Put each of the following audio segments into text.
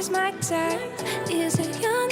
is my type? Is it your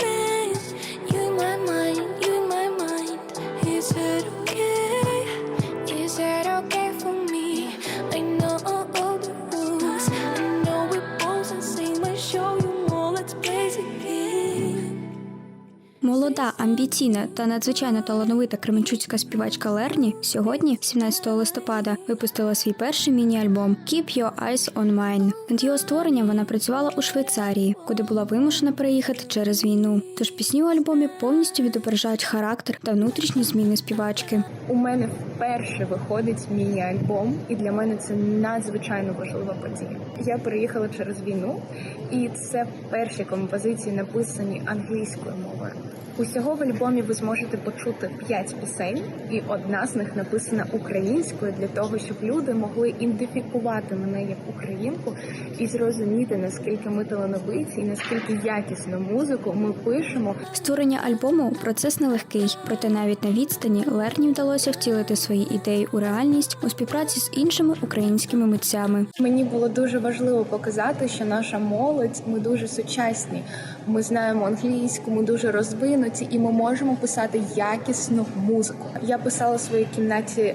Молода, амбіційна та надзвичайно талановита кременчуцька співачка Лерні сьогодні, 17 листопада, випустила свій перший міні-альбом «Keep Your Eyes on Mine». Над його створенням вона працювала у Швейцарії, куди була вимушена переїхати через війну. Тож пісні у альбомі повністю відображають характер та внутрішні зміни співачки. У мене вперше виходить міні-альбом, і для мене це надзвичайно важлива подія. Я переїхала через війну, і це перші композиції написані англійською мовою. Усього в альбомі ви зможете почути п'ять пісень, і одна з них написана українською для того, щоб люди могли ідентифікувати мене як українку і зрозуміти наскільки ми талановиті і наскільки якісну музику ми пишемо Створення альбому процес нелегкий, проте навіть на відстані Лерні вдалося втілити свої ідеї у реальність у співпраці з іншими українськими митцями. Мені було дуже важливо показати, що наша молодь ми дуже сучасні. Ми знаємо англійську, ми дуже розвинуті, і ми можемо писати якісну музику. Я писала в своїй кімнаті.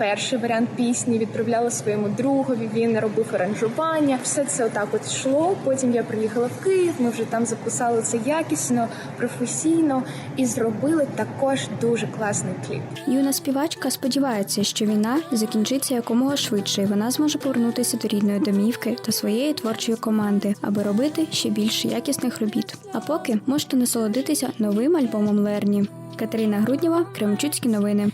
Перший варіант пісні відправляла своєму другові. Він робив аранжування. Все це отак от йшло. Потім я приїхала в Київ. Ми вже там записали це якісно, професійно і зробили також дуже класний кліп. Юна співачка сподівається, що війна закінчиться якомога швидше, і вона зможе повернутися до рідної домівки та своєї творчої команди, аби робити ще більше якісних робіт. А поки можете насолодитися новим альбомом Лерні. Катерина Груднєва, Кременчуцькі новини.